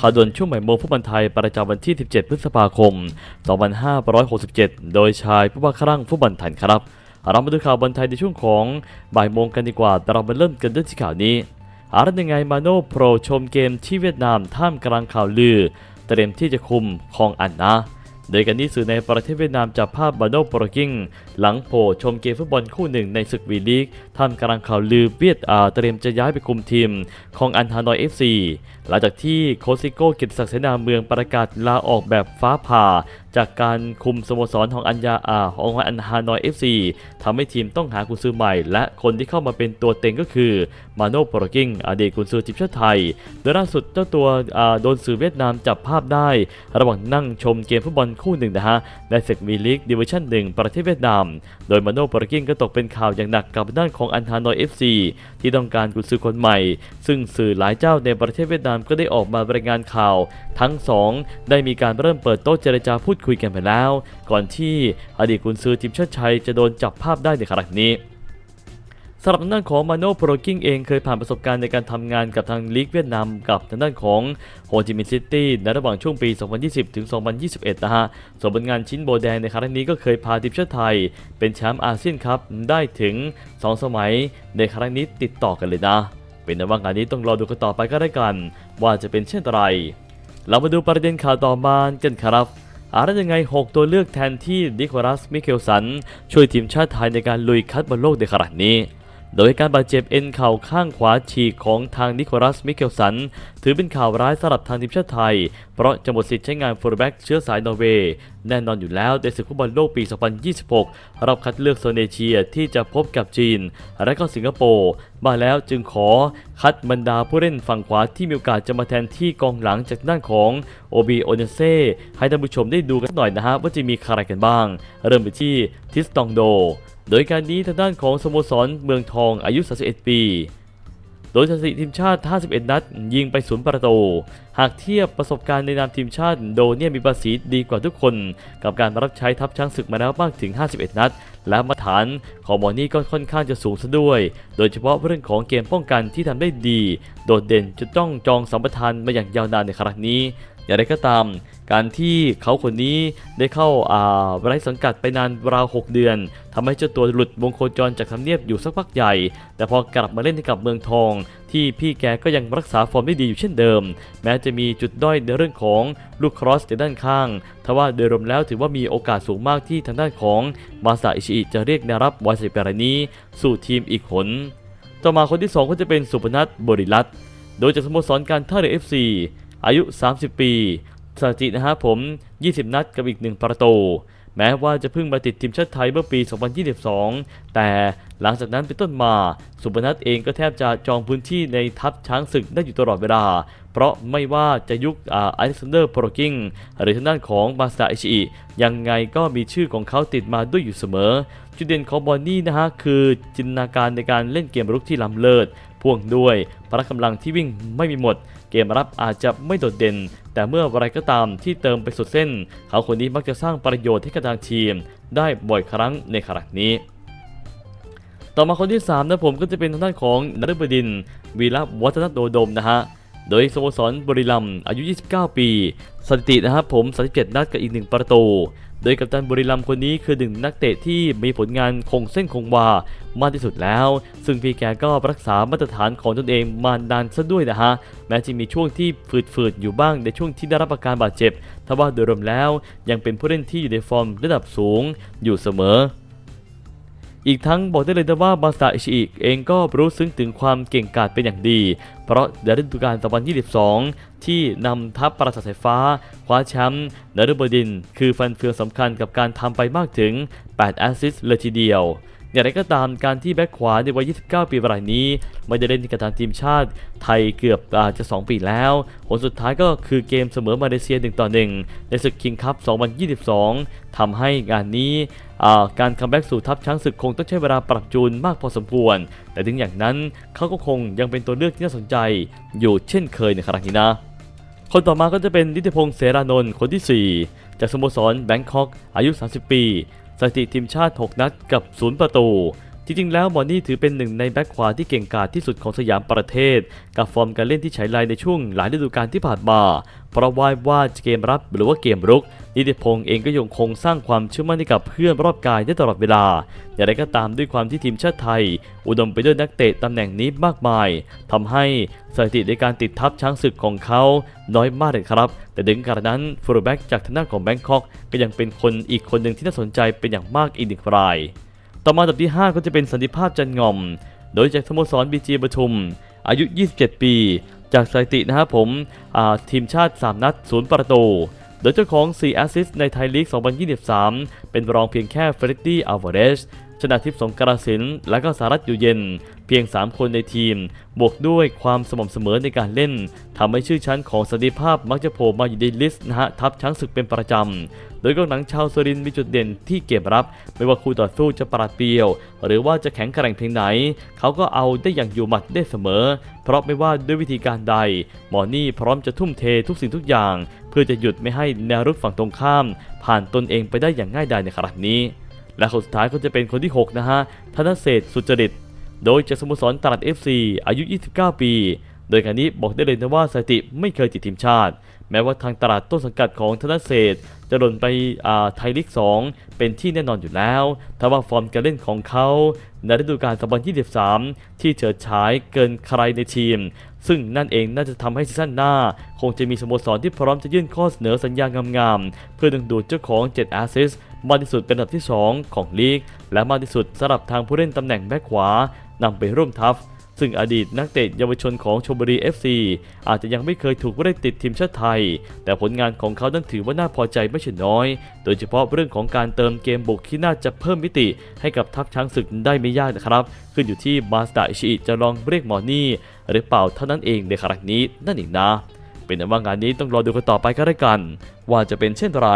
ข่าวด่วนช่วงบ่ายโมงฟุตบอลไทยประจำวันที่ 17 พฤษภาคม 2567 โดยชายผู้ว่าครั่งฟุตบอลไทยครับ เรามาดูข่าวบันไทยในช่วงของบ่ายโมงกันดีกว่าแต่เรามาเริ่มกันด้วยที่ข่าวนี้อารัตยังไงมาโนโปรชมเกมที่เวียดนามท่ามกลางข่าวลือ เตรียมที่จะคุมคองอันนะ โดยกันนี้สื่อในประเทศเวียดนามจับภาพบาโนโปรกิ้งหลังโผล่ชมเกมฟุตบอลคู่หนึ่งในศึกวีลีกท่ามกลางข่าวลือเวียดอาเตรียมจะย้ายไปคุมทีมของอันฮานอยเอฟซีหลังจากที่โคซิโก้กิตศักดิ์เสนาเมืองประกาศลาออกแบบฟ้าผ่า จากการคุมสโมสรของอัญญาอาของอันฮานอยเอฟซีทำให้ทีมต้องหากุนซือใหม่ และคนที่เข้ามาเป็นตัวเต็งก็คือมาโนโปรกิ้งอดีตกุนซือทีมชาติไทย โดยล่าสุดเจ้าตัวอ่าโดนสื่อเวียดนามจับภาพได้ ระหว่างนั่งชมเกมฟุตบอลคู่หนึ่งนะฮะในศึกวีลีกดิวิชั่นหนึ่งประเทศเวียดนาม โดยมาโนโปรกิ้งก็ตกเป็นข่าวอย่างหนักกับด้านของอันฮานอยเอฟซีที่ต้องการกุนซือคนใหม่ ซึ่งสื่อหลายเจ้าในประเทศเวียดนามก็ได้ออกมารายงานข่าว ทั้งสองได้มีการเริ่มเปิดโต๊ะเจรจาพูดคุยกันไปแล้ว ก่อนที่อดีตกุนซือทีมชาติไทยจะโดนจับภาพได้ในครั้งนี้สำหรับทางด้านของมาโนโปรกิ้งเองเคยผ่านประสบการณ์ในการทำงานกับทางลีกเวียดนามกับทางด้านของโฮจิมินห์ซิตี้ในระหว่างช่วงปี 2020 ถึง 2021 นะฮะ ส่วนผลงานชิ้นโบแดงในครั้งนี้ก็เคยพาทีมชาติไทย เป็นแชมป์อาเซียนครับได้ถึง 2 สมัยในครั้งนี้ติดต่อกันเลยนะ เป็นแต่ว่างานนี้ต้องรอดูกันต่อไปก็ได้กัน ว่าจะเป็นเช่นไร เรามาดูประเด็นข่าวต่อมากันครับ อาร์ยังไง 6 ตัวเลือกแทนที่ดิโคลัสมิเคลสัน ช่วยทีมชาติไทยในการลุยคัดบอลโลกในครั้งนี้ โดยการบาดเจ็บเอ็นเข่าข้างขวาฉีกของทางนิโคลัสมิเคลสัน ถือเป็นข่าวร้ายสำหรับทางทีมชาติไทย เพราะจะหมดสิทธิ์ใช้งานฟูลแบ็กเชื้อสายนอร์เวย์แน่นอนอยู่แล้วในศึกฟุตบอลโลกปี 2026 รอบคัดเลือกโซนเอเชียที่จะพบกับจีน และก็สิงคโปร์มาแล้วจึงขอคัดบรรดาผู้เล่นฝั่งขวาที่มีโอกาสจะมาแทนที่กองหลังจากด้านของโอบีโอเนเซ่ให้ท่านผู้ชมได้ดูกันหน่อยนะฮะว่าจะมีใครกันบ้าง เริ่มไปที่ทิสตองโด โดยการนี้ทางด้านของสโมสรเมืองทองอายุ 31 ปี โดยสถิติทีมชาติ 51 นัด ยิงไปศูนย์ประตู หากเทียบประสบการณ์ในนามทีมชาติโดเนี่ยมีประสิทธิ์ดีกว่าทุกคน กับการรับใช้ทัพช้างศึกมาแล้วมากถึง 51 นัด และมาตรฐานของมอนี่ก็ค่อนข้างจะสูงซะด้วย โดยเฉพาะเรื่องของเกมป้องกันที่ทำได้ดี โดดเด่นจนต้องจองสัมปทานมาอย่างยาวนานในครั้งนี้อย่างไรก็ตาม การที่เขาคนนี้ได้เข้าอ่าไร้สังกัดไปนานราว 6 เดือนทำให้เจ้าตัวหลุดวงโคจรจากทำเนียบอยู่สักพักใหญ่ แต่พอกลับมาเล่นให้กับเมืองทองที่พี่แกก็ยังรักษาฟอร์มได้ดีอยู่เช่นเดิม แม้จะมีจุดด้อยในเรื่องของลูกครอสในด้านข้าง ทว่าโดยรวมแล้วถือว่ามีโอกาสสูงมากที่ทางด้านของมาซาอิชิจะเรียกแนวรับวัยสิบแปรนี้ สู่ทีมอีกหนต่อมาคนที่ 2 ก็จะเป็นสุพนัทบริรัตโดยจากสโมสรการท่าเรือ FC อายุ 30 ปีสถิตินะฮะผม 20 นัดกับอีก 1 ประตู แม้ว่าจะเพิ่งมาติดทีมชาติไทยเมื่อปี 2022 แต่หลังจากนั้นเป็นต้นมา สุพนัทเองก็แทบจะจองพื้นที่ในทัพช้างศึกได้อยู่ตลอดเวลา เพราะไม่ว่าจะยุคอาอเล็กซานเดอร์โปรกิงหรือทางด้านของมาสตาอิชิยังไงก็มีชื่อของเขาติดมาด้วยอยู่เสมอ จุดเด่นของบอนนี่นะฮะคือจินตนาการในการเล่นเกมรุกที่ล้ำเลิศ พ่วงด้วยพละกำลังที่วิ่งไม่มีหมด เกมรับอาจจะไม่โดดเด่น แต่เมื่ออะไรก็ตามที่เติมไปสุดเส้น เขาคนนี้มักจะสร้างประโยชน์ให้กับทางทีม ได้บ่อยครั้งในครั้งนี้ต่อมาคนที่3นะผมก็จะเป็นทางด้านของนฤบดินวีระวัฒนโดดมนะฮะ โดยสโมสรบริลัมย์อายุ 29 ปี สถิตินะครับผม 37 นัดกับอีก 1 ประตู โดยกัปตันบริลัมย์คนนี้คือหนึ่งนักเตะที่มีผลงานคงเส้นคงวามากที่สุดแล้ว ซึ่งพี่แกก็รักษามาตรฐานของตนเองมานานซะด้วยนะฮะ แม้จะมีช่วงที่ฝืดๆ อยู่บ้างในช่วงที่ได้รับอาการบาดเจ็บทว่าโดยรวมแล้วยังเป็นผู้เล่นที่อยู่ในฟอร์มระดับสูงอยู่เสมอ อีกทั้งบอกได้เลยนะว่ามาซาอิชิอิเองก็รู้ซึ้งถึงความเก่งกาจเป็นอย่างดี เพราะในฤดูกาล2022 ที่นำทัพปราสาทสายฟ้า คว้าแชมป์นฤบดิน คือฟันเฟืองสำคัญกับการทำไปมากถึง 8 แอสซิสต์เลยทีเดียว อย่างไรก็ตามการที่แบ็คขวาในวัย 29 ปีรายนี้ ไม่ได้เล่นกับทางทีมชาติไทยเกือบอาจะ 2 ปีแล้ว ผลสุดท้ายก็คือเกมเสมอมาเลเซีย1ต่อ1ในศึกคิงคัพ 2022ทำให้งานนี้การคัมแบ็กสู่ทัพช้างศึกคงต้องใช้เวลาปรับจูนมากพอสมควร แต่ถึงอย่างนั้นเขาก็คงยังเป็นตัวเลือกที่น่าสนใจอยู่เช่นเคยในครั้งนี้นะคนต่อมาก็จะเป็นนิติพงษ์เสรานนท์คนที่ 4 จากสโมสรแบงคอกอายุ 30 ปี สถิติทีมชาติ 6 นัดกับ 0 ประตู จริงๆ แล้วมอนี่ถือเป็นหนึ่งในแบ็คขวาที่เก่งกาจที่สุดของสยามประเทศ กับฟอร์มการเล่นที่ใช้ลายในช่วงหลายฤดูกาลที่ผ่านมา เพราะว่าว่าเกมรับหรือว่าเกมรุก นิติพงษ์เองก็ยังคงสร้างความเชื่อมั่นให้กับเพื่อนรอบกายได้ตลอดเวลา อย่างไรก็ตามด้วยความที่ทีมชาติไทย อุดมไปด้วยนักเตะตำแหน่งนี้มากมายทำให้สถิติในการติดทับช้างศึกของเขาน้อยมากเลยครับ แต่ถึงกระนั้นฟูลแบ็กจากทางด้านของแบงคอกก็ยังเป็นคนอีกคนหนึ่งที่น่าสนใจเป็นอย่างมากอีกหนึ่งราย ต่อมาดับที่ 5 ก็จะเป็นสันติภาพจันงอม โดยจากสโมสรบีจีปทุมอายุ 27 ปี จากสถิตินะครับผมทีมชาติ 3 นัด 0 ประตู โดยเจ้าของ 4 แอสซิสต์ในไทยลีก 2023 เป็นรองเพียงแค่เฟรดดี้อัลวาเรส ชนะทิพย์สงกรสินและก็สารัตอยู่เย็น เพียง 3 คนในทีม บวกด้วยความสม่ำเสมอในการเล่นทำให้ชื่อชั้นของสันติภาพมักจะโผล่มาอยู่ในลิสต์นะฮะทับช้างศึกเป็นประจำ โดยกองหลังชาวสุรินมีจุดเด่นที่เกมรับ ไม่ว่าคู่ต่อสู้จะปราดเปรียว หรือว่าจะแข็งแกร่งเพียงไหน เขาก็เอาได้อย่างอยู่หมัดได้เสมอ เพราะไม่ว่าด้วยวิธีการใด หมอนี่พร้อมจะทุ่มเททุกสิ่งทุกอย่าง เพื่อจะหยุดไม่ให้แนวรุกฝั่งตรงข้าม ผ่านตนเองไปได้อย่างง่ายดายในขณะนี้ และคนสุดท้ายก็จะเป็นคนที่ 6 นะฮะ ธนเศรษฐสุจริต โดยจากสโมสรตราด FC อายุ 29 ปี โดยการนี้บอกได้เลยนะว่าสถิติไม่เคยติดทีมชาติ แม้ว่าทางตลาดต้นสังกัดของธนเศรษฐจะหล่นไปไทยลีก 2 เป็นที่แน่นอนอยู่แล้วแต่ว่าฟอร์มการเล่นของเขาในฤดูกาล 2023 ที่เฉิดฉายเกินใครในทีม ซึ่งนั่นเองน่าจะทำให้ซีซั่นหน้า คงจะมีสโมสรที่พร้อมจะยื่นข้อเสนอสัญญางามๆ เพื่อดึงดูดเจ้าของ7แอสซิส มากที่สุดเป็นอันดับที่ 2 ของลีก และมากที่สุดสำหรับทางผู้เล่นตำแหน่งแบ็คขวานำไปร่วมทัพ ซึ่งอดีตนักเตะเยาวชนของชมบุรี FC อาจจะยังไม่เคยถูกเรียกติดทีมชาติไทย แต่ผลงานของเขานั้นถือว่าน่าพอใจไม่ใช่น้อย โดยเฉพาะเรื่องของการเติมเกมบุกที่น่าจะเพิ่มมิติ ให้กับทัพช้างศึกได้ไม่ยากนะครับ ขึ้นอยู่ที่มาสตาอิชิจะลองเรียกหมอนี่หรือเปล่าเท่านั้นเองในครั้งนี้นั่นเองนะ เป็นแต่ว่างานนี้ต้องรอดูกันต่อไปก็ได้กัน ว่าจะเป็นเช่นไร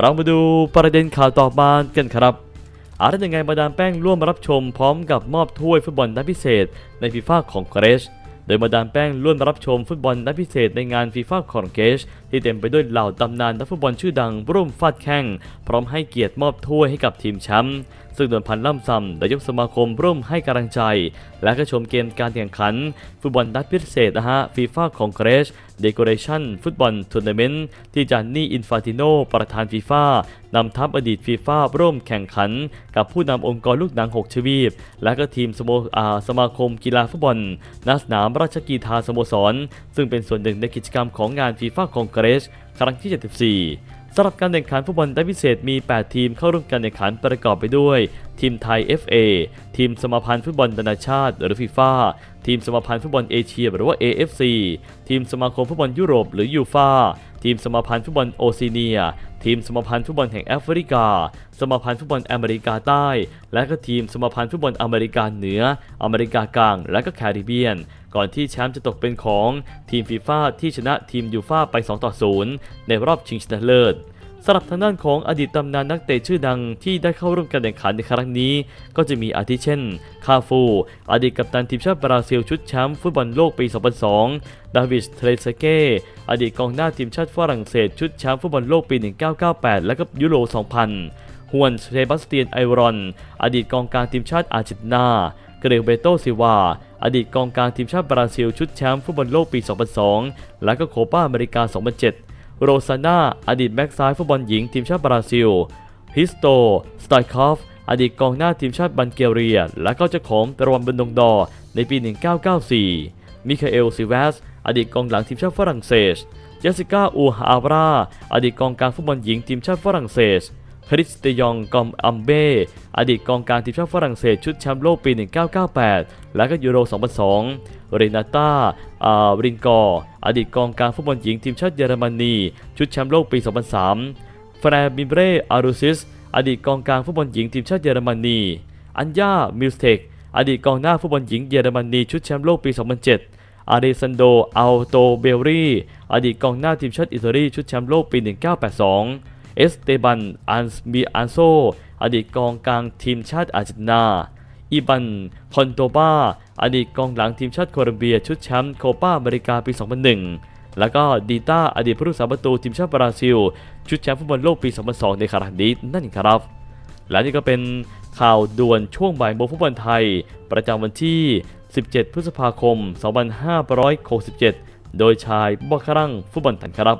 เรามาดูประเด็นข่าวต่อมากันครับอาร์ตยังไงมาดามแป้งร่วมรับชมพร้อมกับมอบถ้วยฟุตบอลนัดพิเศษ ในฟีฟ่าของเกรชโดยมาดามแป้งร่วมรับชมฟุตบอลนัดพิเศษในงานฟีฟ่าของเกรชที่เต็มไปด้วยเหล่าตำนานนักฟุตบอลชื่อดังร่วมฟาดแข้งพร้อมให้เกียรติมอบถ้วยให้กับทีมแชมป์ซึ่งดนพันล่ำซำนายกสมาคมร่วมให้กำลังใจ และก็ชมเกมการแข่งขัน ฟุตบอลนัดพิเศษนะฮะฟีฟ่าของเกรชเดโคเรชันฟุตบอลทัวร์นาเมนต์ที่จานนี่อินฟาติโนประธานฟีฟ่านำทัพอดีตฟีฟ่าร่วมแข่งขัน กับผู้นำองค์กรลูกหนัง 6 ชวีป และก็ทีมสโมอาสมาคมกีฬาฟุตบอลณสนามราชกีฬาสโมสร ซึ่งเป็นส่วนหนึ่งในกิจกรรมของงานฟีฟ่าคองเกรสครั้งที่ 74 สำหรับการแข่งขันฟุตบอลได้พิเศษมี 8 ทีมเข้าร่วมการแข่งขันประกอบไปด้วย ทีมไทย FA ทีมสมาพันธ์ฟุตบอลนานาชาติหรือฟีฟ่าทีมสมาพันธ์ฟุตบอลเอเชียหรือว่า AFC ทีมสมาคมฟุตบอลยุโรปหรือยูฟ่าทีมสมาพันธ์ฟุตบอลโอซีเนีย ทีมสมาพันธ์ฟุตบอลแห่งแอฟริกา สมาพันธ์ฟุตบอลอเมริกาใต้ และก็ทีมสมาพันธ์ฟุตบอลอเมริกาเหนือ อเมริกากลาง และก็แคริบเบียน ก่อนที่แชมป์จะตกเป็นของทีมฟีฟ่าที่ชนะทีมยูฟ่าไป 2 ต่อ 0 ในรอบชิงชนะเลิศสำหรับทางด้านของอดีตตำนานนักเตะชื่อดังที่ได้เข้าร่วมการแข่งขันในครั้งนี้ ก็จะมีอาทิเช่น คาฟู อดีตกัปตันทีมชาติบราซิลชุดแชมป์ฟุตบอลโลกปี 2002 ดาวิดเทรซเก้ อดีตกองหน้าทีมชาติฝรั่งเศสชุดแชมป์ฟุตบอลโลกปี 1998 และก็ยูโร 2000 ฮวนเซบาสเตียนไอรอน อดีตกองกลางทีมชาติอาร์เจนตินา เกเรเบโตซิวา อดีตกองกลางทีมชาติบราซิลชุดแชมป์ฟุตบอลโลกปี 2002 และก็โคปาอเมริกา 2007 โรซาน่า อดีตแบ็กซ้ายฟุตบอลหญิงทีมชาติบราซิล ฮิสโต สไตคอฟ อดีตกองหน้าทีมชาติบัลแกเรีย และก็เจ้าของรางวัลบนดงดอในปี 1994 มิคาเอลซิเวส อดีตกองหลังทีมชาติฝรั่งเศส เจสสิก้า อูฮาบรา อดีตกองกลางฟุตบอลหญิงทีมชาติฝรั่งเศส คริสเตยองกอมอัมเบ้อดีตกองกลางทีมชาติฝรั่งเศสชุดแชมป์โลกปี 1998 และก็ยูโร 2002 เรนาตาอารินกอร์อดีตกองกลางฟุตบอลหญิงทีมชาติเยอรมนีชุดแชมป์โลกปี 2003 แฟร์บิมเบรอารูซิส อดีตกองกลางฟุตบอลหญิงทีมชาติเยอรมนี อัญญา มิลสเทคอดีตกองหน้าฟุตบอลหญิงเยอรมนีชุดแชมป์โลกปี 2007อาเดซันโดอัลโตเบลรีอดีตกองหน้าทีมชาติอิตาลีชุดแชมป์โลกปี 1982 เอสเตบัน อันส์บีอันโซ อดีตกองกลางทีมชาติอาร์เจนตินา อีบัน คอนโตบา อดีตกองหลังทีมชาติโคลอมเบียชุดแชมป์โคปาอเมริกาปี 2001 แล้วก็ดีต้า อดีตผู้รักษาประตูทีมชาติบราซิล ชุดแชมป์ฟุตบอลโลกปี 2002 ในครั้งนี้นั่นเองครับ และนี่ก็เป็นข่าวด่วนช่วงบ่ายโมงฟุตบอลไทย ประจำวันที่ 17 พฤษภาคม 2567 โดยชายบัครั่งฟุตบอลถันครับ